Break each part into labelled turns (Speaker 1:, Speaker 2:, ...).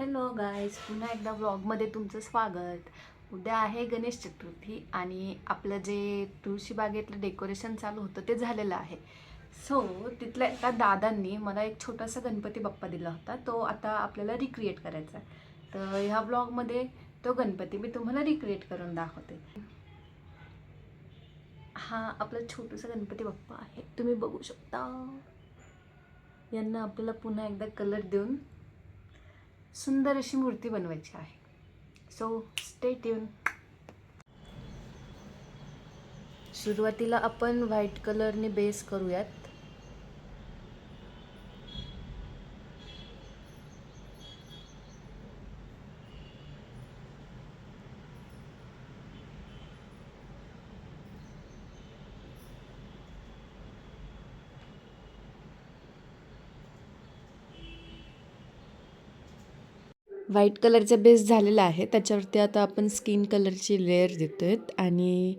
Speaker 1: Hello guys पुन्हा एकदा व्लॉगमध्ये तुमचं स्वागत. उद्या आहे गणेश चतुर्थी आणि आपलं जे तुळशीबागेतलं डेकोरेशन चालू होतं ते झालेलं आहे. सो तिथल्या एका दादांनी मला एक छोटासा गणपती बाप्पा दिला होता. तो आता आपल्याला रिक्रिएट करायचा आहे. तर ह्या ब्लॉगमध्ये तो गणपती मी तुम्हाला रिक्रिएट करून दाखवते. हा आपला छोटासा गणपती बाप्पा आहे. तुम्ही बघू शकता. यांना आपल्याला पुन्हा एकदा कलर देऊन सुंदर अशी मूर्ती बनवायची आहे. सो स्टे ट्यून सुरुवातीला आपण व्हाईट कलरने बेस करूयात. व्हाईट कलरचा बेस झालेला आहे त्याच्यावरती आता आपण स्किन कलरची लेअर देतो आहेत आणि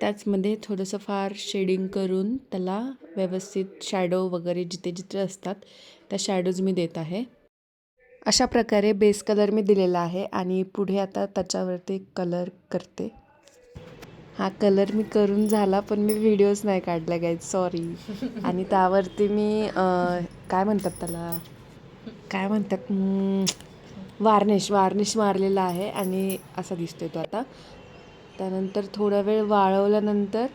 Speaker 1: त्याचमध्ये थोडंसं फार शेडिंग करून त्याला व्यवस्थित शॅडो वगैरे जिथे जिथे असतात त्या शॅडोज मी देत आहे. अशा प्रकारे बेस कलर मी दिलेला आहे आणि पुढे आता त्याच्यावरती कलर करते. हा कलर मी करून झाला पण मी व्हिडिओज नाही काढल्या गाईज सॉरी आणि त्यावरती मी काय म्हणतात त्याला? काय म्हणतात? वार्निश वार्निश मारलेला आहे आणि असा दिसतोय तो आता. त्यानंतर थोडा वेळ वाळवल्यानंतर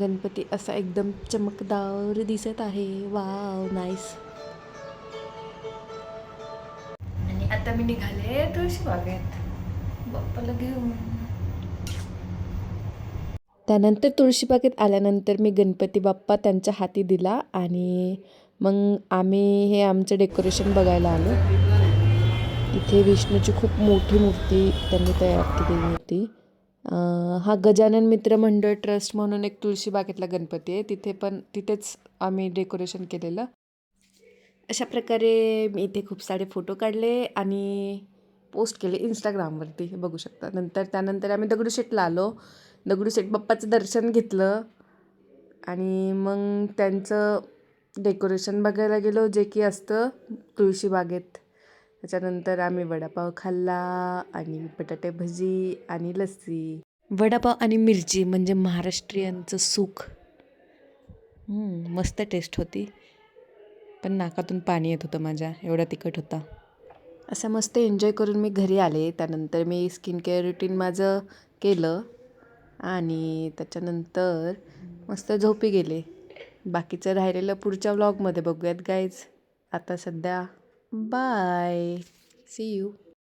Speaker 1: गणपती असा एकदम चमकदार दिसत आहे. वाव नाईस आणि आता मी निघाले तुळशी बागेत. बाप्पाला घेऊन. त्यानंतर तुळशीबागेत आल्यानंतर मी गणपती बाप्पा त्यांच्या हाती दिला आणि मग आम्ही हे आमचं डेकोरेशन बघायला आलो. इथे विष्णूची खूप मोठी मूर्ती त्यांनी तयार केलेली होती. हा गजानन मित्र मंडळ ट्रस्ट म्हणून एक तुळशीबागेतला गणपती आहे. तिथे पण तिथेच आम्ही डेकोरेशन केलेलं. अशा प्रकारे मी इथे खूप सारे फोटो काढले आणि पोस्ट केले इंस्टाग्रामवरती. हे बघू शकता. नंतर त्यानंतर आम्ही दगडूशेठला आलो. दगडूशेठ बाप्पाचं दर्शन घेतलं. आणि मग त्यांचं डेकोरेशन बघायला गेलो जे की असतं तुळशीबागेत त्याच्यानंतर आम्ही वडापाव खाल्ला आणि बटाटे भजी आणि लस्सी. वडापाव आणि मिरची म्हणजे महाराष्ट्रीयांचं सुख. हम्म, मस्त टेस्ट होती. पण नाकातून पाणी येत होतं माझ्या एवढा तिखट होता. असं मस्त एन्जॉय करून मी घरी आले. त्यानंतर मी स्किन केअर रुटीन माझं केलं आणि त्याच्यानंतर मस्त झोपी गेले. बाकीचं राहिलेलं पुढच्या व्लॉगमध्ये बघूयात गाईज आता सध्या Bye. See you.